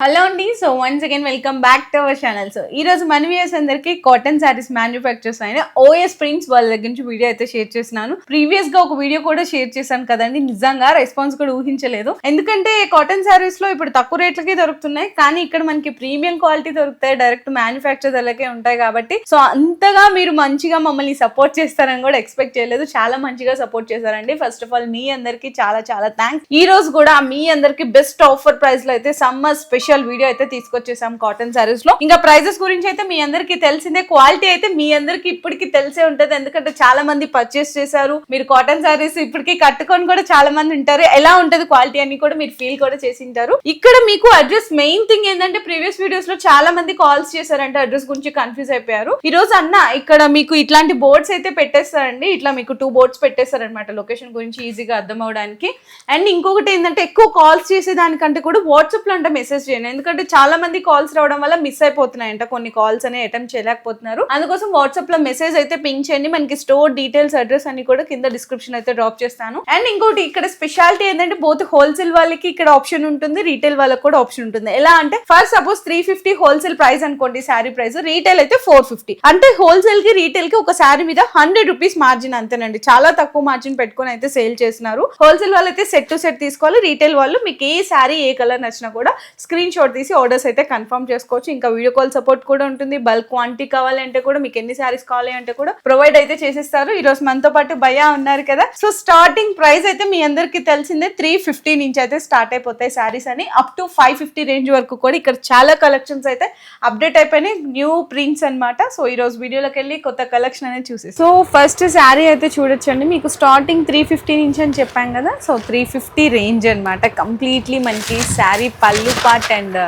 Hello అండి. So once again welcome back to our channel so ఈ రోజు మన వ్యూస్ అందరికీ కాటన్ శారీస్ మ్యానుఫ్యాక్చర్స్ అయిన ఓఎస్ ప్రింట్స్ వాళ్ళ దగ్గర నుంచి వీడియో అయితే షేర్ చేస్తున్నాను. ప్రీవియస్గా ఒక వీడియో కూడా షేర్ చేశాను కదండి. నిజంగా రెస్పాన్స్ కూడా ఊహించలేదు. ఎందుకంటే కాటన్ శారీస్లో ఇప్పుడు తక్కువ రేట్లకే దొరుకుతున్నాయి. కానీ ఇక్కడ మనకి ప్రీమియం క్వాలిటీ దొరుకుతాయి. డైరెక్ట్ మ్యానుఫ్యాక్చర్ ధరలకే ఉంటాయి కాబట్టి. సో అంతగా మీరు మంచిగా మమ్మల్ని సపోర్ట్ చేస్తారని కూడా ఎక్స్పెక్ట్ చేయలేదు. చాలా మంచిగా సపోర్ట్ చేశారండి. ఫస్ట్ ఆఫ్ ఆల్ మీ అందరికీ చాలా చాలా థ్యాంక్స్ ఈ రోజు కూడా మీ అందరికి బెస్ట్ ఆఫర్ ప్రైస్లో అయితే సమ్మర్ స్పెషల్ వీడియో అయితే తీసుకొచ్చేసాం కాటన్ సారీస్లో. ఇంకా ప్రైజెస్ గురించి అయితే మీ అందరికి తెలిసిందే క్వాలిటీ అయితే మీ అందరికి ఇప్పటికి తెలిసే ఉంటది. ఎందుకంటే చాలా మంది పర్చేస్ చేశారు. మీరు కాటన్ సారీస్ ఇప్పటికి కట్టుకొని కూడా చాలా మంది ఉంటారు. ఎలా ఉంటది క్వాలిటీ అని కూడా మీరు ఫీల్ కూడా చేసి ఉంటారు. ఇక్కడ మీకు అడ్రస్ మెయిన్ థింగ్ ఏంటంటే ప్రీవియస్ వీడియోస్లో చాలా మంది కాల్స్ చేశారంటే. అడ్రస్ గురించి కన్ఫ్యూజ్ అయిపోయారు. ఈ రోజు అన్న ఇక్కడ మీకు ఇట్లాంటి బోర్డ్స్ అయితే పెట్టేస్తారండి. ఇట్లా మీకు టూ బోర్డ్స్ పెట్టేస్తారనమాట లొకేషన్ గురించి ఈజీగా అర్థం అవడానికి అండ్ ఇంకొకటి ఏంటంటే ఎక్కువ కాల్స్ చేసే దానికంటే కూడా వాట్సాప్లో అంటే మెసేజ్ చేయండి ఎందుకంటే చాలా మంది కాల్స్ రావడం వల్ల మిస్ అయిపోతున్నాయంట. కొన్ని కాల్స్ అనే అటెంప్ట్ చేయలేకపోతున్నారు. అందుకోసం వాట్సాప్లో మెసేజ్ అయితే పింక్ చేయండి. మనకి స్టోర్ డీటెయిల్స్ అడ్రస్ అన్ని కూడా కింద డిస్క్రిప్షన్ అయితే డ్రాప్ చేస్తాను. అండ్ ఇంకోటి ఇక్కడ స్పెషాలిటీ ఏంటంటే బోత్ హోల్సేల్ వాళ్ళకి ఇక్కడ ఆప్షన్ ఉంటుంది. రీటైల్ వాళ్ళకి కూడా ఆప్షన్ ఉంటుంది. ఎలా అంటే first suppose three fifty wholesale price అనుకోండి శారీ ప్రైస్ రీటైల్ అయితే ఫోర్ ఫిఫ్టీ అంటే హోల్సేల్కి రీటైల్కి ఒక శారీ మీద హండ్రెడ్ రూపీస్ మార్జిన్ అంతేనండి. చాలా తక్కువ మార్జిన్ పెట్టుకొని అయితే సేల్ చేస్తున్నారు. హోల్సేల్ వాళ్ళు అయితే సెట్ టు సెట్ తీసుకోవాలి. రీటైల్ వాళ్ళు మీకు ఏ శారీ ఏ కలర్ నచ్చినా కూడా స్క్రీన్ షాట్ తీసి ఆర్డర్స్ అయితే కన్ఫర్మ్ చేసుకోవచ్చు. ఇంకా వీడియో కాల్ సపోర్ట్ కూడా ఉంటుంది. బల్క్ క్వాంటిటీ కావాలంటే కూడా మీకు ఎన్ని శారీస్ కావాలి అంటే కూడా ప్రొవైడ్ అయితే చేసేస్తారు. ఈ రోజు మనతో పాటు భయా ఉన్నారు కదా. సో స్టార్టింగ్ ప్రైస్ అయితే మీ అందరికి తెలిసిందే. త్రీ ఫిఫ్టీ నుంచి అయితే స్టార్ట్ అయిపోతాయి శారీస్ అని. Up to five fifty range వరకు కూడా ఇక్కడ చాలా కలెక్షన్స్ అయితే అప్డేట్ అయిపోయినాయి. న్యూ ప్రింట్స్ అన్నమాట. సో ఈ రోజు వీడియోలోకి వెళ్ళి కొత్త కలెక్షన్ అనేది చూసి సో ఫస్ట్ శారీ అయితే చూడొచ్చండి. మీకు స్టార్టింగ్ త్రీ ఫిఫ్టీ నుంచి అని చెప్పాం కదా. సో త్రీ ఫిఫ్టీ రేంజ్ అనమాట కంప్లీట్లీ మనకి శారీ పళ్ళు పార్ట్ అండ్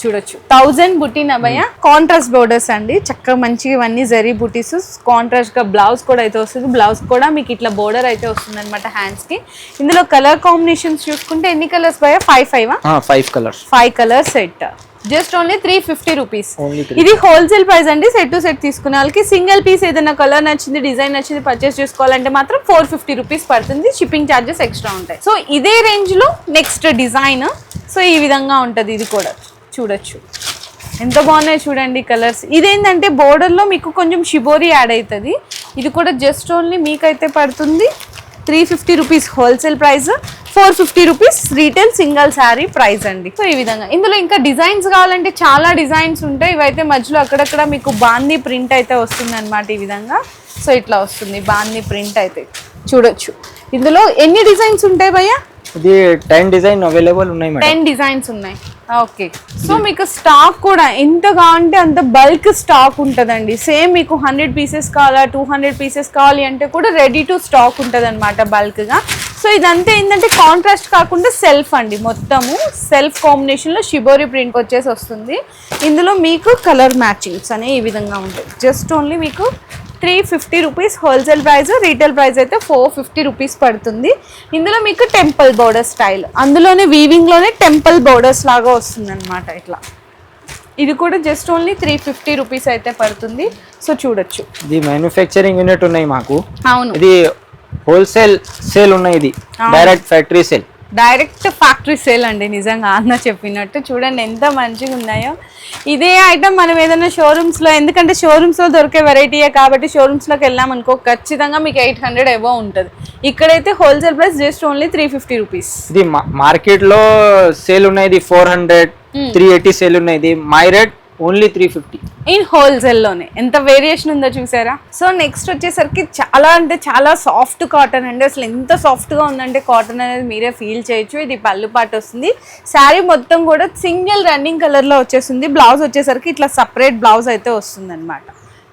చూడొచ్చు. థౌజండ్ బుటీన్ అభయ కాంట్రాస్ట్ బోర్డర్స్ అండి. చక్కగా మంచిగా ఇవన్నీ జరీ బుటీస్ కాంట్రాస్ట్గా బ్లౌజ్ కూడా అయితే వస్తుంది. బ్లౌజ్ కూడా మీకు ఇట్లా బోర్డర్ అయితే వస్తుంది అనమాట హ్యాండ్స్కి. ఇందులో కలర్ కాంబినేషన్స్ చూసుకుంటే ఎన్ని కలర్స్ భయ five five five colours five colour set just only three fifty rupees ఇది హోల్సేల్ ప్రైస్ అండి. సెట్ టు సెట్ తీసుకునే వాళ్ళకి సింగిల్ పీస్ ఏదైనా కలర్ నచ్చింది డిజైన్ నచ్చింది పర్చేస్ చేసుకోవాలంటే మాత్రం ఫోర్ ఫిఫ్టీ రూపీస్ పడుతుంది. షిప్పింగ్ ఛార్జెస్ ఎక్స్ట్రా ఉంటాయి. సో ఇదే రేంజ్లో నెక్స్ట్ డిజైన్ సో ఈ విధంగా ఉంటుంది ఇది కూడా. చూడొచ్చు. ఎంత బాగున్నాయి చూడండి కలర్స్. ఇదేంటంటే బోర్డర్లో మీకు కొంచెం షిబోరి యాడ్ అవుతుంది ఇది కూడా జస్ట్ ఓన్లీ మీకైతే పడుతుంది. Three fifty rupees wholesale price four fifty rupees retail single sari price అండి. సో ఈ విధంగా. ఇందులో ఇంకా డిజైన్స్ కావాలంటే చాలా డిజైన్స్ ఉంటాయి. ఇవైతే మధ్యలో అక్కడక్కడ మీకు బాందీ ప్రింట్ అయితే వస్తుంది అనమాట ఈ విధంగా. సో ఇట్లా వస్తుంది బాందీ ప్రింట్ అయితే. చూడొచ్చు. ఇందులో ఎన్ని డిజైన్స్ ఉంటాయి భయ్యా? ఇది టెన్ డిజైన్ అవైలబుల్ ఉన్నాయి టెన్ డిజైన్స్ ఉన్నాయి. ఓకే సో మీకు స్టాక్ కూడా ఎంత కావాలంటే అంత బల్క్ స్టాక్ ఉంటుందండి. సేమ్ మీకు హండ్రెడ్ పీసెస్ కావాలా టూ హండ్రెడ్ పీసెస్ కావాలి అంటే కూడా రెడీ టు స్టాక్ ఉంటుంది అనమాట బల్క్గా సో ఇదంతా ఏంటంటే కాంట్రాస్ట్ కాకుండా సెల్ఫ్ అండి. మొత్తము సెల్ఫ్ కాంబినేషన్లో షిబోరి ప్రింట్ వచ్చేసి వస్తుంది. ఇందులో మీకు కలర్ మ్యాచింగ్స్ అనేవి ఈ విధంగా ఉంటాయి. జస్ట్ ఓన్లీ మీకు three fifty rupees wholesale price retail price అయితే ఫోర్ ఫిఫ్టీ రూపీస్ పడుతుంది. ఇందులో మీకు టెంపుల్ బోర్డర్ స్టైల్. అందులోనే వీవింగ్లోనే టెంపుల్ బోర్డర్స్ లాగా వస్తుంది అనమాట ఇట్లా. ఇది కూడా just only three fifty rupees అయితే పడుతుంది. సో చూడొచ్చు. ఇది మ్యానుఫ్యాక్చరింగ్ యూనిట్ ఉన్నాయి మాకు. అవును. ఇది హోల్సేల్ సేల్ ఉన్నాయి ఇది. Direct factory sale direct factory sale అండి నిజంగా అన్న చెప్పినట్టు. చూడండి ఎంత మంచిగా ఉన్నాయో. ఇదే ఐటమ్ మనం ఏదైనా షోరూమ్స్లో ఎందుకంటే షోరూమ్స్లో దొరికే వెరైటీయే కాబట్టి షోరూమ్స్లోకి వెళ్ళాం అనుకో ఖచ్చితంగా మీకు ఎయిట్ హండ్రెడ్ ఎబో ఉంటుంది. ఇక్కడైతే wholesale price just only three fifty rupees ఇది మార్కెట్లో సేల్ ఉన్నాయి four hundred three eighty sale ఉన్నాయి my rate only three fifty. In హోల్సేల్లోనే. ఎంత వేరియేషన్ ఉందో చూసారా? సో నెక్స్ట్ వచ్చేసరికి చాలా అంటే చాలా సాఫ్ట్ కాటన్ అండి. అసలు ఎంత సాఫ్ట్గా ఉందంటే కాటన్ అనేది మీరే ఫీల్ చేయొచ్చు. ఇది పళ్ళు పాటు వస్తుంది. శారీ మొత్తం కూడా సింగిల్ రన్నింగ్ కలర్లో వచ్చేస్తుంది. బ్లౌజ్ వచ్చేసరికి ఇట్లా సపరేట్ బ్లౌజ్ అయితే వస్తుంది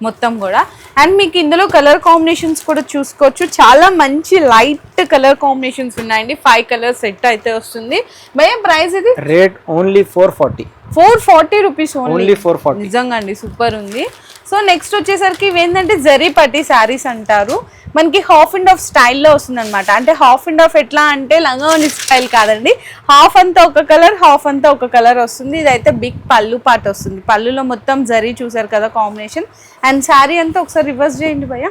మొత్తం కూడా. అండ్ మీకు ఇందులో కలర్ కాంబినేషన్స్ కూడా చూసుకోవచ్చు. చాలా మంచి లైట్ కలర్ కాంబినేషన్స్ ఉన్నాయండి. ఫైవ్ కలర్ సెట్ అయితే వస్తుంది. భయ ప్రైస్ ఇది? Rate only four forty. Four forty rupees only four forty నిజంగా అండి సూపర్ ఉంది. సో నెక్స్ట్ వచ్చేసరికి ఇవేంటంటే జరీ పట్టి శారీస్ అంటారు. మనకి హాఫ్ అండ్ హాఫ్ స్టైల్లో వస్తుంది అనమాట అంటే హాఫ్ అండ్ హాఫ్ ఎట్లా అంటే లంగావని స్టైల్ కాదండి. హాఫ్ అంతా ఒక కలర్ హాఫ్ అంతా ఒక కలర్ వస్తుంది. ఇదైతే బిగ్ పళ్ళు పాట వస్తుంది. పళ్ళులో మొత్తం జరీ చూసారు కదా కాంబినేషన్ అండ్ శారీ అంతా ఒకసారి రివర్స్ చేయండి భయ్య.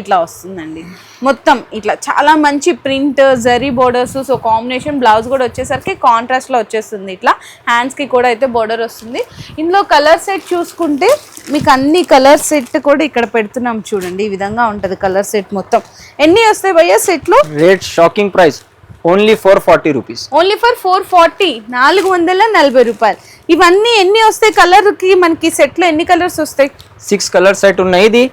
ఇట్లా వస్తుందండి. మొత్తం ఇట్లా చాలా మంచి print zari borders so combination blouse కూడా వచ్చేసరికి కాంట్రాస్ట్లో వచ్చేస్తుంది ఇట్లా. హ్యాండ్స్కి కూడా అయితే బోర్డర్ వస్తుంది. ఇందులో కలర్ సెట్ చూసుకుంటే మీకు అన్ని కలర్ సెట్ కూడా ఇక్కడ పెడుతున్నాం చూడండి. ఈ విధంగా ఉంటది కలర్ సెట్ మొత్తం. ఎన్ని వస్తాయి భయ్యా సెట్లో rate shocking price only four forty rupees only for four forty నాలుగు వందల నలభై రూపాయలు. ఇవన్నీ ఎన్ని వస్తాయి కలర్కి? మనకి సెట్లో ఎన్ని కలర్స్ వస్తాయి? సిక్స్ కలర్ సెట్ ఉన్నాయి ఇది.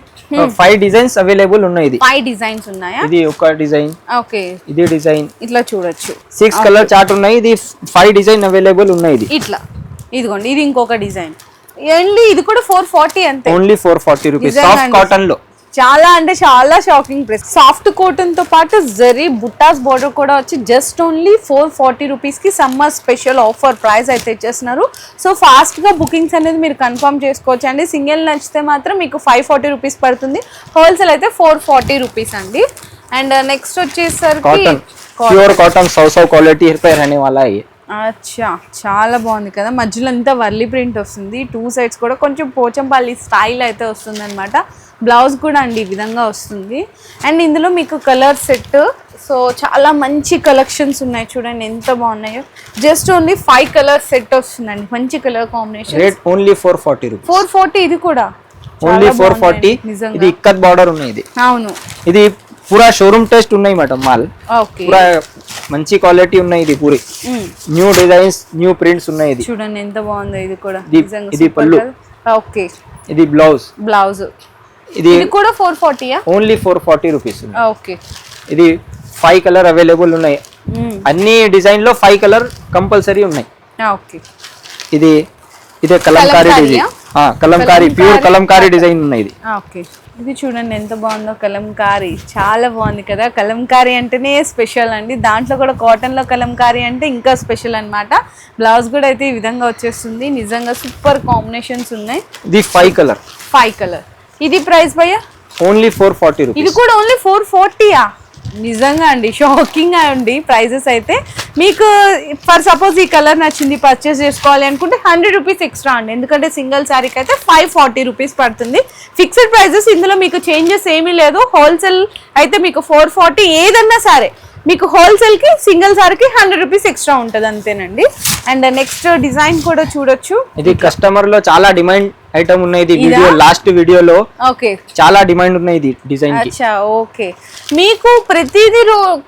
ఫైవ్ డిజైన్స్ అవైలబుల్ ఉన్నాయి ఇది. ఫైవ్ డిజైన్స్ ఉన్నాయా? ఇది ఒక డిజైన్ ఓకే. ఇది డిజైన్ ఇట్లా చూడొచ్చు. సిక్స్ కలర్ చార్ట్ ఉన్నాయి ఇది ఫైవ్ డిజైన్ అవైలబుల్ ఉన్నాయి ఇది. ఇట్లా. ఇదిగోండి ఇది ఇంకొక డిజైన్ ఓన్లీ ఇది కూడా ఫోర్ ఫార్టీ అంతే. Only four forty rupees soft. కాటన్లో. చాలా అంటే చాలా షాకింగ్ ప్రైస్ సాఫ్ట్ కాటన్తో పాటు జరీ బుట్టాస్ బోర్డర్ కూడా వచ్చి జస్ట్ ఓన్లీ ఫోర్ ఫార్టీ రూపీస్కి సమ్మర్ స్పెషల్ ఆఫర్ ప్రైస్ అయితే ఇచ్చేస్తున్నారు. సో ఫాస్ట్గా బుకింగ్స్ అనేది మీరు కన్ఫర్మ్ చేసుకోవచ్చు అండి. సింగిల్ నచ్చితే మాత్రం మీకు ఫైవ్ ఫార్టీ రూపీస్ పడుతుంది. హోల్సేల్ అయితే ఫోర్ ఫార్టీ రూపీస్ అండి. అండ్ నెక్స్ట్ uh, వచ్చేసరికి ప్యూర్ కాటన్ సౌ సౌ క్వాలిటీ అచ్చా చాలా బాగుంది కదా. మధ్యలో అంతా వర్లీ ప్రింట్ వస్తుంది. టూ సైడ్స్ కూడా కొంచెం పోచంపల్లి స్టైల్ అయితే వస్తుంది అనమాట బ్లౌజ్ కూడా అండి ఈ విధంగా వస్తుంది. అండ్ ఇందులో మీకు కలర్ సెట్. సో చాలా మంచి కలెక్షన్స్ ఉన్నాయి చూడండి ఎంత బాగున్నాయో. Just only five colour set వస్తుందండి. మంచి colour combination rate only four forty four forty ఇది కూడా. Only four forty. ఇది ఇక్కత్ బార్డర్ ఉన్నాయి ఇది. అవును. ఇది పూరా షోరూమ్ టెస్ట్ ఉన్నాయి మేడం మాల్ పూరా మంచి క్వాలిటీ ఉన్నాయి ఇది పూరి న్యూ డిజైన్స్ న్యూ ప్రింట్స్ ఉన్నాయి ఇది చూడండి ఎంత బాగుందో ఇది కూడా. ఇది- పళ్ళు. ఓకే ఇది బ్లౌజ్ బ్లౌజ్ ఇది ఇది కూడా four ఫార్టీయా only four forty rupees okay ఇది ఫైవ్ కలర్ అవైలబుల్ ఉన్నాయి. అన్ని డిజైన్లో ఫైవ్ కలర్ కంపల్సరీ ఉన్నాయి. ఓకే ఇది ఇదే Kalamkari? Design Kalamkari pure Kalamkari design ఉన్నాయి ఇది. ఓకే ఇది చూడండి ఎంత బాగుందో కలంకారీ. చాలా బాగుంది కదా. కలంకారీ అంటేనే స్పెషల్ అండి. దాంట్లో కూడా కాటన్లో కలంకారీ అంటే ఇంకా స్పెషల్ అన్నమాట. బ్లౌజ్ కూడా అయితే ఈ విధంగా వచ్చేస్తుంది. నిజంగా సూపర్ కాంబినేషన్స్ ఉన్నాయి. ఇది ఫైవ్ కలర్. Five colour. ఇది ప్రైస్ భయ్యా? ఓన్లీ ఫోర్ ఫార్టీ ఇది కూడా ఓన్లీ ఫోర్ ఫార్టీయా? నిజంగా అండి షాకింగ్ అండి ప్రైజెస్ అయితే. మీకు ఫర్ సపోజ్ ఈ కలర్ నచ్చింది పర్చేస్ చేసుకోవాలి అనుకుంటే హండ్రెడ్ రూపీస్ ఎక్స్ట్రా అండి. ఎందుకంటే సింగిల్ శారీకి అయితే ఫైవ్ ఫార్టీ రూపీస్ పడుతుంది. ఫిక్స్డ్ ప్రైజెస్ ఇందులో మీకు చేంజెస్ ఏమీ లేదు. హోల్సేల్ అయితే మీకు ఫోర్ ఫార్టీ ఏదన్నా సరే మీకు హోల్సేల్కి సింగిల్ సారీకి హండ్రెడ్ రూపీస్ ఎక్స్ట్రా ఉంటుంది అంతేనండి. అండ్ నెక్స్ట్ డిజైన్ కూడా చూడొచ్చు. ఇది కస్టమర్లో చాలా డిమాండ్ ఐటమ్ ఉన్నాయి? వీడియో లాస్ట్ వీడియోలో ఓకే. చాలా డిమాండ్ ఉన్నాయి ఇది డిజైన్ అచ్చా ఓకే. మీకు ప్రతిదీ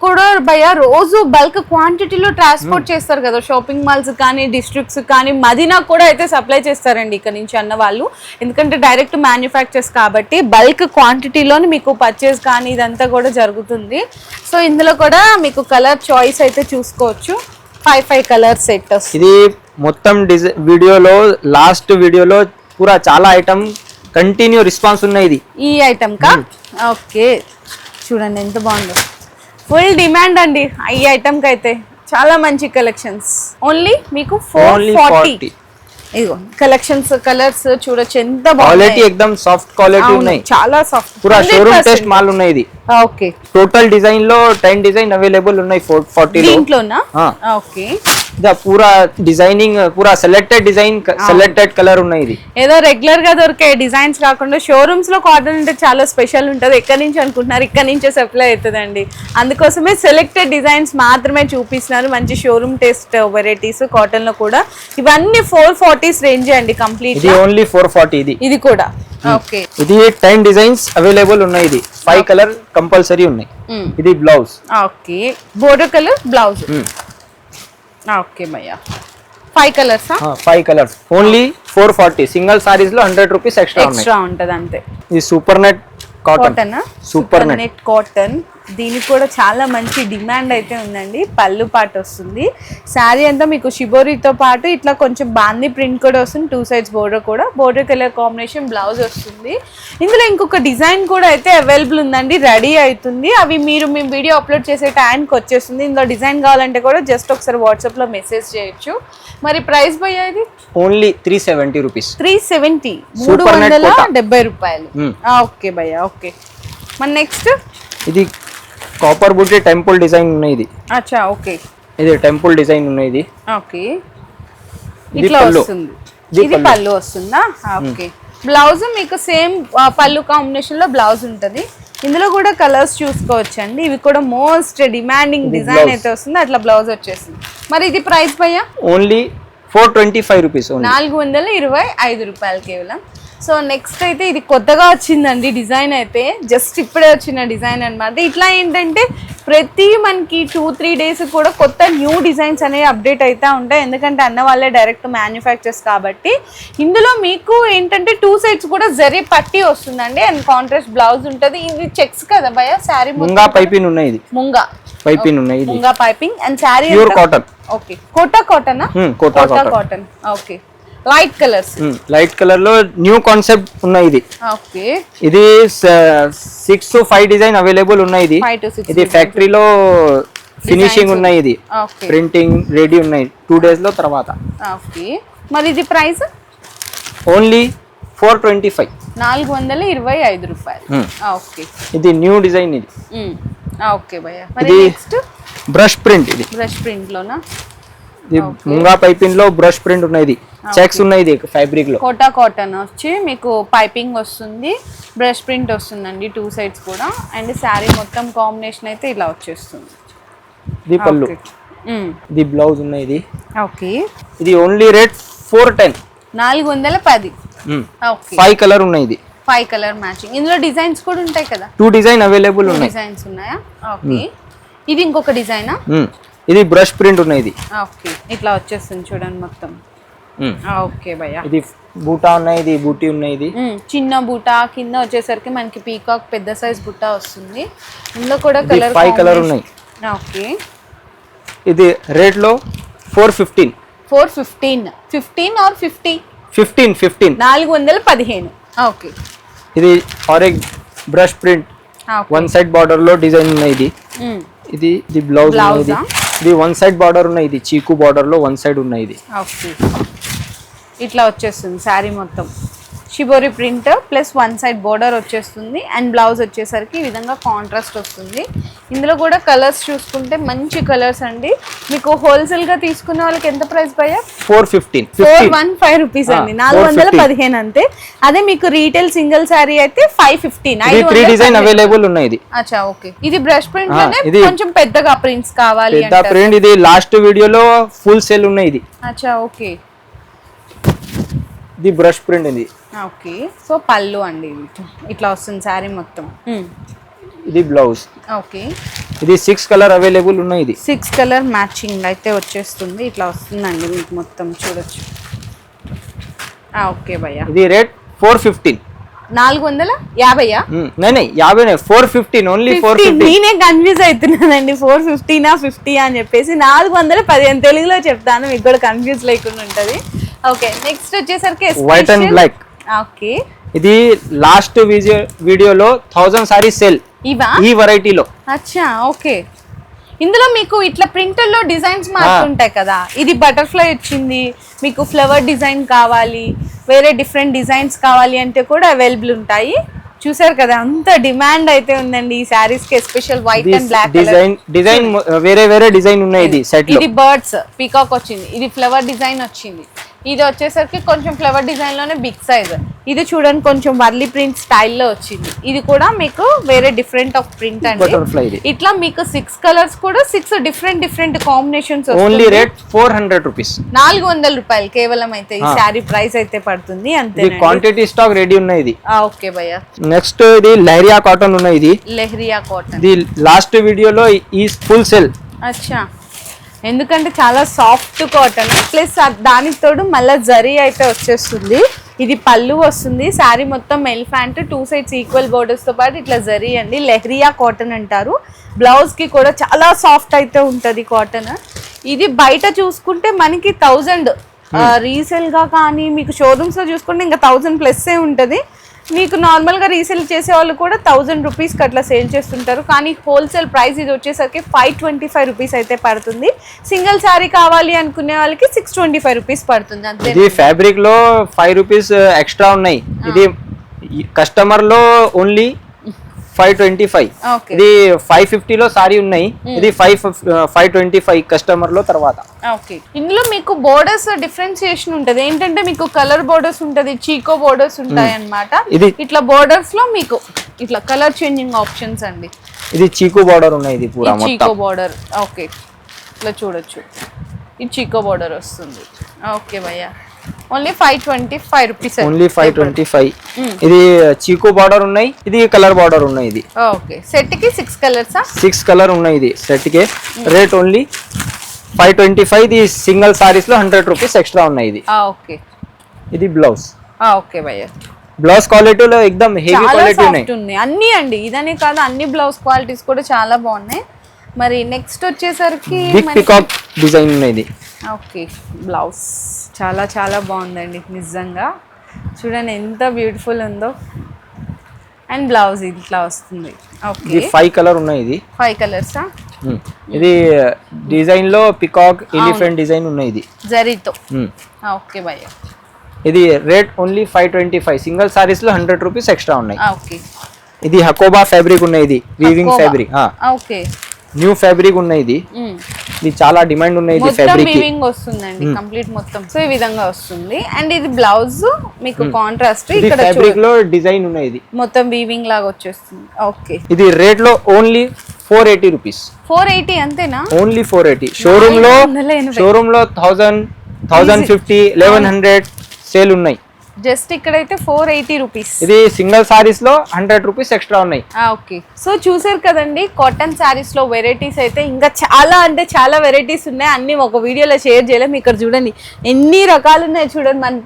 కూడా భయ రోజు బల్క్ క్వాంటిటీలో ట్రాన్స్పోర్ట్ చేస్తారు కదా. షాపింగ్ మాల్స్ కానీ డిస్ట్రిక్ట్స్ కానీ మదీనా కూడా అయితే సప్లై చేస్తారండి ఇక్కడ నుంచి అన్న వాళ్ళు. ఎందుకంటే డైరెక్ట్ మ్యానుఫ్యాక్చర్స్ కాబట్టి బల్క్ క్వాంటిటీలోని మీకు పర్చేస్ కానీ ఇదంతా కూడా జరుగుతుంది. సో ఇందులో కూడా మీకు కలర్ చాయిస్ అయితే చూసుకోవచ్చు. ఫైవ్ ఫైవ్ కలర్ సెట్ ఇది మొత్తం డిజై వీడియోలో లాస్ట్ వీడియోలో పూరా చాలా ఐటమ్ కంటిన్యూ రెస్పాన్స్ ఉన్నాయి ఇది ఈ ఐటమ్ కా ఓకే చూడండి ఎంత బాగుందో. ఫుల్ డిమాండ్ అండి ఈ ఐటమ్కి అయితే. చాలా మంచి కలెక్షన్స్ ఓన్లీ మీకు ఫోర్ ఫార్టీ ఇదిగో కలెక్షన్స్ కలర్స్ చూడొచ్చు ఎంత క్వాలిటీ ఎక్దమ్ సాఫ్ట్ క్వాలిటీ ఉన్నాయి. చాలా సాఫ్ట్ పూరా షోరూమ్ టెస్ట్ మాల్ ఉన్నాయి ఇది. ఓకే టోటల్ డిజైన్లో టెన్ డిజైన్ అవైలబుల్ ఉన్నాయి ఫోర్ ఫార్టీలో దీంట్లోనా? ఆ. ఓకే పూరా డిజైనింగ్ పూరా సెలెక్టెడ్ డిజైన్ సెలెక్టెడ్ కలర్ ఉన్నాయి ఇది. ఏదో రెగ్యులర్గా దొరికే డిజైన్స్ కాకుండా షోరూమ్స్లో కాటన్ అంటే చాలా స్పెషల్ ఉంటుంది. ఎక్కడి నుంచి అనుకుంటున్నారు? ఇక్కడ నుంచే సప్లై అవుతుందండి. అందుకోసమే సెలెక్టెడ్ డిజైన్స్ మాత్రమే చూపిస్తున్నారు. మంచి షోరూమ్ టెస్ట్ వెరైటీస్ కాటన్లో కూడా. ఇవన్నీ ఫోర్ ఫార్టీస్ రేంజ్ అండి కంప్లీట్ ఇది ఓన్లీ ఫోర్ ఫార్టీ ఇది. ఇది కూడా. ఓకే ఇది టెన్ డిజైన్స్ అవైలబుల్ ఉన్నాయి ఇది. ఫైవ్ కలర్ కంపల్సరీ ఉన్నాయి. ఇది blouse okay border colour blouse okay భయ్యా five colours five colours only four forty single సారీస్లో hundred rupees extra extra ఉంటది అంతే ఇది super net cotton super net cotton దీనికి కూడా చాలా మంచి డిమాండ్ అయితే ఉందండి. పళ్ళు పాటు వస్తుంది. శారీ అంతా మీకు షిబోరితో పాటు ఇట్లా కొంచెం బాంది ప్రింట్ కూడా వస్తుంది. టూ సైడ్స్ బోర్డర్ కూడా. బోర్డర్ కలర్ కాంబినేషన్ బ్లౌజ్ వస్తుంది. ఇందులో ఇంకొక డిజైన్ కూడా అయితే అవైలబుల్ ఉందండి. రెడీ అవుతుంది. అవి మీరు మీ వీడియో అప్లోడ్ చేసే టైంకి వచ్చేస్తుంది. ఇందులో డిజైన్ కావాలంటే కూడా జస్ట్ ఒకసారి వాట్సాప్లో మెసేజ్ చేయొచ్చు. మరి ప్రైస్ పోయా ఇది only three seventy rupees. Three seventy. మూడు వందల. డెబ్బై రూపాయలు. ఓకే భయ్యా ఓకే. మరి నెక్స్ట్? ఇది కాపర్ బుట్టి టెంపుల్ డిజైన్ ఉన్నాయి ఇది. అచ్చా ఓకే. ఇది టెంపుల్ డిజైన్ ఉన్నాయి ఇది. ఓకే. ఇట్లా. వస్తుంది. ఇది పళ్ళు. వస్తుందా? ఓకే. బ్లౌజ్ మీకు సేమ్ పళ్ళు కాంబినేషన్లో బ్లౌజ్ ఉంటది. ఇందులో కూడా కలర్స్ చూసుకోవచ్చు అండి ఇవి కూడా మోస్ట్ డిమాండింగ్ డిజైన్. అయితే వస్తుంది. అట్లా బ్లౌజ్ వచ్చేస్తుంది. మరి ఇది ప్రైస్ భయ్యా? Only four twenty five rupees నాలుగు వందల ఇరవై ఐదు రూపాయలు కేవలం. సో నెక్స్ట్ అయితే ఇది కొత్తగా వచ్చిందండి డిజైన్ అయితే. జస్ట్ ఇప్పుడే వచ్చిన డిజైన్ అన్నమాట. ఇట్లా ఏంటంటే ప్రతి మనకి టూ త్రీ డేస్ కూడా కొత్త న్యూ డిజైన్స్ అనేవి అప్డేట్ అవుతూ ఉంటాయి. ఎందుకంటే అన్న వాళ్ళే డైరెక్ట్ మ్యానుఫ్యాక్చర్స్ కాబట్టి. ఇందులో మీకు ఏంటంటే టూ సైడ్స్ కూడా జరీ పట్టి వస్తుందండి. అండ్ కాంట్రాస్ట్ బ్లౌజ్ ఉంటుంది. ఇది చెక్స్ కదా భయ శారీ ముంగా పైపిన్ ఉన్నాయి ఇది. ముంగా. పైపిన్ ఉన్నాయి ఇది. Munga piping and sari pure cotton okay Kota cotton Kota Kota cotton cotton okay light colours light కలర్లో న్యూ కాన్సెప్ట్ ఉన్నాయి ఇది. ఓకే ఇది six to five design available ఉన్నాయి ఇది. ఇది ఫ్యాక్టరీలో ఫినిషింగ్ ఉన్నాయి. ఇది. ప్రింటింగ్ రెడీ ఉన్నాయి టూ డేస్లో తర్వాత. ఓకే మరి ఇది price only four twenty five నాలుగు వందల ఇరవై ఐదు రూపాయలు. ఓకే ఇది న్యూ డిజైన్ ఇది. ఓకే భయ్య. మరి ఇది- నెక్స్ట్ బ్రష్ ప్రింట్ ఇది. బ్రష్ ప్రింట్ లోనా? ముంగా పైపింగ్లో బ్రష్ ప్రింట్ ఉన్నాయి ఇది చెక్స్ ఉన్నాయి ఫ్యాబ్రిక్లో కోటా కాటన్ వచ్చి మీకు పైపింగ్ వస్తుంది బ్రష్ ప్రింట్ వస్తుందండి టూ సైడ్స్ కూడా. అండ్ శారీ మొత్తం కాంబినేషన్ అయితే ఇలా వచ్చేస్తుంది. ఇది పళ్ళు. ఇది బ్లౌజ్ ఉన్నాయి ఇది ఓకే ఇది ఓన్లీ రేట్ ఫోర్ టెన్. నాలుగు వందల పది. ఫైవ్ కలర్ ఉన్నాయి ఇది ఫైవ్ కలర్ మ్యాచింగ్ ఇందులో డిజైన్స్ కూడా ఉంటాయి కదా? టూ డిజైన్ అవైలబుల్ ఉన్నాయి. డిజైన్స్ ఉన్నాయా? ఓకే ఇది ఇంకొక డిజైనా. ఇది బ్రష్ ప్రింట్ ఉన్నాయి ఇది. ఓకే. ఇట్లా వచ్చేస్తుంది చూడండి మొత్తం. ఓకే భయ్య. ఇది బూటా ఉన్నాయి ఇది బూటీ ఉన్నాయి ఇది చిన్న బుట్ట కింద వచ్చేసరికి మనకి పీకాక్ పెద్ద సైజ్ బుట్ట వస్తుంది. ఇందులో కూడా కలర్ ఫైవ్ కలర్ ఉన్నాయి. ఓకే. ఇది రేట్లో four fifteen four fifteen fifteen or fifty fifteen fifteen నాలుగు వందల పదిహేను. ఓకే. ఇది orange brush print one side బార్డర్లో డిజైన్ ఉన్నాయి ఇది. ఇది ఇది బ్లౌజ్ ఇది? ఇది వన్ సైడ్ బార్డర్ ఉన్నాయి ఇది చీకు బార్డర్లో వన్ సైడ్ ఉన్నాయి ఇది. ఇట్లా వచ్చేస్తుంది శారీ మొత్తం. Shibori print plus one side border వచ్చేస్తుంది అండ్ బ్లౌజ్ వచ్చేసరికి ఈ విధంగా కాంట్రాస్ట్ వస్తుంది. ఇందులో కూడా కలర్స్ చూసుకుంటే మంచి కలర్స్ అండి. మీకు హోల్సేల్గా తీసుకున్న వాళ్ళకి ఎంత ప్రైస్ భయ్యా? Four fifteen four one five rupees అండి. నాలుగు వందల 450. పదిహేను అంతే. అదే మీకు రీటైల్ సింగిల్ శారీ అయితే ఫైవ్ ఫిఫ్టీన్ ఇది త్రీ డిజైన్ అవైలబుల్ ఉన్నాయి ఇది. అచ్చా ఓకే. ఇది బ్రష్ ప్రింట్లోనే కొంచెం పెద్దగా ప్రింట్స్ కావాలి పెద్ద ప్రింట్ ఇది లాస్ట్ వీడియోలో ఫుల్ సేల్ ఉన్నాయి ఇది. అచ్చా ఓకే. ఇది బ్రష్ ప్రింట్ ఇది. ఓకే. సో పళ్ళు అండి. ఇట్లా వస్తుంది శారీ మొత్తం. ఇది బ్లౌజ్. ఓకే. ఇది సిక్స్ కలర్ అవైలబుల్ ఉన్నాయి ఇది. సిక్స్ కలర్ మ్యాచింగ్ అయితే వచ్చేస్తుంది. ఇట్లా వస్తుందండి మీకు మొత్తం చూడొచ్చు. ఓకే భయ్యా. ఇది రేట్ ఫోర్ ఫిఫ్టీన్. నాలుగు వందల? యాభైయా? నై యాభై four fifteen only four 50, fifteen. నేనే కన్ఫ్యూజ్ అవుతున్నానండి. ఫోర్ ఫిఫ్టీనా ఫిఫ్టీ అని చెప్పేసి నాలుగు వందల పదిహేను తెలుగులో చెప్తాను. మీకు కూడా కన్ఫ్యూజ్ లేకుండా ఉంటది. ఓకే నెక్స్ట్ వచ్చేసరికి వైట్ అండ్ బ్లాక్ ఓకే ఇది లాస్ట్ వీడియో వీడియోలో థౌజండ్ సారీ సేల్ ఇవా? ఈ వెరైటీలో అచ్చా ఓకే ఇందులో మీకు ఇట్లా ప్రింటర్లో డిజైన్స్ మారుతుంటాయి కదా. ఇది బటర్ఫ్లై వచ్చింది మీకు ఫ్లవర్ డిజైన్ కావాలి వేరే డిఫరెంట్ డిజైన్స్ కావాలి అంటే కూడా అవైలబుల్ ఉంటాయి. చూసారు కదా అంత డిమాండ్ అయితే ఉందండి ఈ శారీస్కి special white and black design design వేరే వేరే డిజైన్ ఉన్నాయి ఇది సెట్ ఇది బర్డ్స్ పీకాక్ వచ్చింది ఇది ఫ్లవర్ డిజైన్ వచ్చింది. ఇది వచ్చేసరికి కొంచెం ఫ్లవర్ డిజైన్లోనే బిగ్ సైజ్ ఇది చూడండి కొంచెం వర్లీ ప్రింట్ స్టైల్లో వచ్చింది. ఇది కూడా మీకు వేరే డిఫరెంట్ ఆఫ్ ప్రింట్ అండి. ఇట్లా మీకు సిక్స్ కలర్స్ కూడా six different different combinations only rate four hundred rupees నాలుగు వందల రూపాయలు కేవలం అయితే ఈ శారీ ప్రైస్ అయితే పడుతుంది అంతే క్వాంటిటీ స్టాక్ రెడీ ఉన్నాయి ఇది. ఓకే భయ్య. నెక్స్ట్ ఇది లహరియా కాటన్ ఉన్నాయి ఇది. లెహరియా కాటన్ ఇది లాస్ట్ వీడియోలో ఈ ఫుల్ సెల్ అచ్చా. ఎందుకంటే చాలా సాఫ్ట్ కాటన్ ప్లస్ దానికి తోడు మళ్ళీ జరీ అయితే వచ్చేస్తుంది. ఇది పళ్ళు వస్తుంది. శారీ మొత్తం ఎలిఫాంట్ టూ సైడ్స్ ఈక్వల్ బోర్డర్స్తో పాటు ఇట్లా జరీ అండి. లెహరియా కాటన్ అంటారు. బ్లౌజ్కి కూడా చాలా సాఫ్ట్ అయితే ఉంటది కాటన్ ఇది బయట చూసుకుంటే మనకి థౌజండ్ రీసేల్గా కానీ మీకు షోరూమ్స్లో చూసుకుంటే ఇంకా థౌజండ్ ప్లస్ ఏ ఉంటది. మీకు నార్మల్గా రీసేల్ చేసే వాళ్ళు కూడా థౌజండ్ రూపీస్కి అట్లా సేల్ చేస్తుంటారు. కానీ హోల్సేల్ ప్రైస్ ఇది వచ్చేసరికి ఫైవ్ ట్వంటీ ఫైవ్ రూపీస్ అయితే పడుతుంది. సింగిల్ శారీ కావాలి అనుకునే వాళ్ళకి సిక్స్ ట్వంటీ ఫైవ్ రూపీస్ పడుతుంది. అంతే. ఇది ఫ్యాబ్రిక్లో ఫైవ్ రూపీస్ ఎక్స్ట్రా ఉన్నాయి. ఇది కస్టమర్లో only five twenty five okay ఇది ఫైవ్ ఫిఫ్టీలో సారీ ఉన్నాయి. ఇది ఫైవ్ ఫైవ్ ట్వంటీ ఫైవ్ కస్టమర్లో తర్వాత. ఓకే ఇందులో మీకు బోర్డర్స్ డిఫరెన్సియేషన్ ఉంటది. ఏంటంటే మీకు కలర్ బోర్డర్స్ ఉంటది చీకో బోర్డర్స్ ఉంటాయి అన్నమాట ఇది ఇట్లా బోర్డర్స్లో మీకు ఇట్లా కలర్ చేంజింగ్ ఆప్షన్స్ అండి. ఇది చీకు బార్డర్ ఉన్నాయి ఇది పూరా చీకో బోర్డర్ ఓకే ఇట్లా చూడొచ్చు. ఇది చీకో బోర్డర్ వస్తుంది. ఓకే భయ్యా. Only five twenty five rupees only five twenty five ఇది చీకు బార్డర్ ఉన్నాయి ఇది కలర్ బార్డర్ ఉన్నాయి ఇది. ఓకే సెట్కి సిక్స్ కలర్సా సిక్స్ కలర్ ఉన్నాయి ఇది సెట్కి. Rate only five twenty five ఇది సింగిల్ సారీస్లో హండ్రెడ్ రూపీస్ ఎక్స్ట్రా ఉన్నాయి ఇది. ఓకే ఇది బ్లౌజ్ ఓకే భయ్యా బ్లౌజ్ క్వాలిటీలో ఎక్దమ్ హెవీ క్వాలిటీ ఉన్నాయి. అన్ని అండి ఇదనే కాదు అన్ని బ్లౌజ్ క్వాలిటీస్ కూడా చాలా బాగున్నాయి. మరి నెక్స్ట్ వచ్చేసరికి బిగ్ పికాక్ డిజైన్ ఉన్నాయి ఇది ఓకే బ్లౌజ్. చాలా చాలా బాగుందండి నిజంగా. చూడండి ఎంత బ్యూటిఫుల్ ఉందో. అండ్ బ్లౌజ్ ఇట్లా వస్తుంది. ఓకే. ఫైవ్ కలర్ ఉన్నాయి ఇది. ఫైవ్ కలర్సా. ఇది డిజైన్లో పికాక్ ఎలిఫెంట్ డిజైన్ ఉన్నాయి ఇది. జరీతో. ఓకే భయ్య ఇది rate only five twenty five single సారీస్లో hundred rupees extra ఉన్నాయి. ఓకే. ఇది హకోబా ఫ్యాబ్రిక్ ఉన్నాయి ఇది. Weaving. Fabric okay. New fabric ఉన్నాయి ఇది. ఇది చాలా డిమాండ్ ఉన్నాయి ఇది ఫ్యాబ్రిక్ వీవింగ్ వస్తుందండి కంప్లీట్ మొత్తం. సో ఈ విధంగా వస్తుంది. అండ్ ఇది బ్లౌజ్ మీకు కాంట్రాస్ట్ ఇది ఇక్కడ ఫ్యాబ్రిక్లో డిజైన్ ఉన్నాయి ఇది. మొత్తం వీవింగ్ లాగా వచ్చేస్తుంది. ఓకే ఇది రేట్లో only four eighty rupees four eighty అంతేనా? ఓన్లీ ఫోర్ ఎయిటీ షోరూమ్లో. షోరూమ్లో thousand thousand fifty eleven hundred sale ఉన్నాయి. జస్ట్ ఇక్కడైతే ఫోర్ ఎయిటీ రూపీస్. ఇది సింగిల్ సారీస్లో హండ్రెడ్ రూపీస్ ఎక్స్ట్రా ఉన్నాయి. ఓకే. సో చూసారు కదండి కాటన్ సారీస్లో వెరైటీస్ అయితే ఇంకా చాలా అంటే చాలా వెరైటీస్ ఉన్నాయి. అన్ని ఒక వీడియోలో షేర్ చేయలేము ఇక్కడ చూడండి ఎన్ని రకాలు ఉన్నాయి చూడండి. మన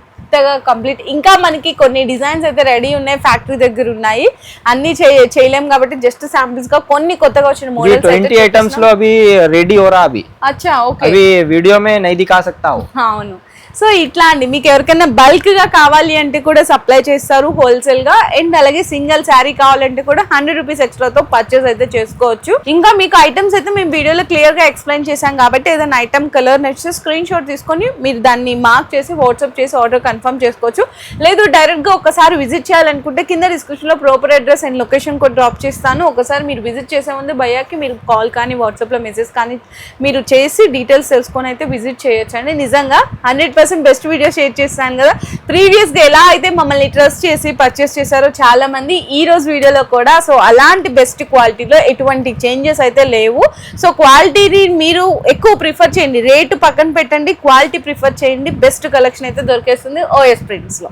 కంప్లీట్ ఇంకా మనకి కొన్ని డిజైన్స్ అయితే రెడీ ఉన్నాయి ఫ్యాక్టరీ దగ్గర ఉన్నాయి. అన్ని చేయలేము కాబట్టి జస్ట్ శాంపిల్స్గా కొన్ని కొత్తగా వచ్చిన మోడల్స్ ట్వంటీ ఐటమ్స్లో అవి రెడీ ఓరా అవి. అచ్చా ఓకే. అవి వీడియో మే నైది కా సక్తా అవును. సో ఇట్లా అండి మీకు ఎవరికైనా బల్క్గా కావాలి అంటే కూడా సప్లై చేస్తారు హోల్సేల్గా. అండ్ అలాగే సింగిల్ శారీ కావాలంటే కూడా హండ్రెడ్ రూపీస్ ఎక్స్ట్రాతో పర్చేస్ అయితే చేసుకోవచ్చు. ఇంకా మీకు ఐటమ్స్ అయితే మేము వీడియోలో క్లియర్గా ఎక్స్ప్లెయిన్ చేశాం కాబట్టి ఏదైనా ఐటమ్ కలర్ నచ్చితే స్క్రీన్ షాట్ తీసుకొని మీరు దాన్ని మార్క్ చేసి వాట్సాప్ చేసి ఆర్డర్ కన్ఫర్మ్ చేసుకోవచ్చు. లేదు డైరెక్ట్గా ఒకసారి విజిట్ చేయాలనుకుంటే కింద డిస్క్రిప్షన్లో ప్రాపర్ అడ్రస్ అండ్ లొకేషన్ కూడా డ్రాప్ చేస్తాను. ఒకసారి మీరు విజిట్ చేసే ముందు భయ్యాకి మీరు కాల్ కానీ వాట్సాప్లో మెసేజ్ కానీ మీరు చేసి డీటెయిల్స్ తెలుసుకొని అయితే విజిట్ చేయొచ్చు అండి నిజంగా hundred percent best video share చేస్తాను కదా. ప్రీవియస్గా ఎలా అయితే మమ్మల్ని ట్రస్ట్ చేసి పర్చేస్ చేశారో చాలా మంది ఈ రోజు వీడియోలో కూడా సో అలాంటి బెస్ట్ క్వాలిటీలో ఎటువంటి చేంజెస్ అయితే లేవు. సో క్వాలిటీని మీరు ఎక్కువ ప్రిఫర్ చేయండి. రేటు పక్కన పెట్టండి క్వాలిటీ ప్రిఫర్ చేయండి. బెస్ట్ కలెక్షన్ అయితే దొరికేస్తుంది ఓఎస్ ప్రింట్స్లో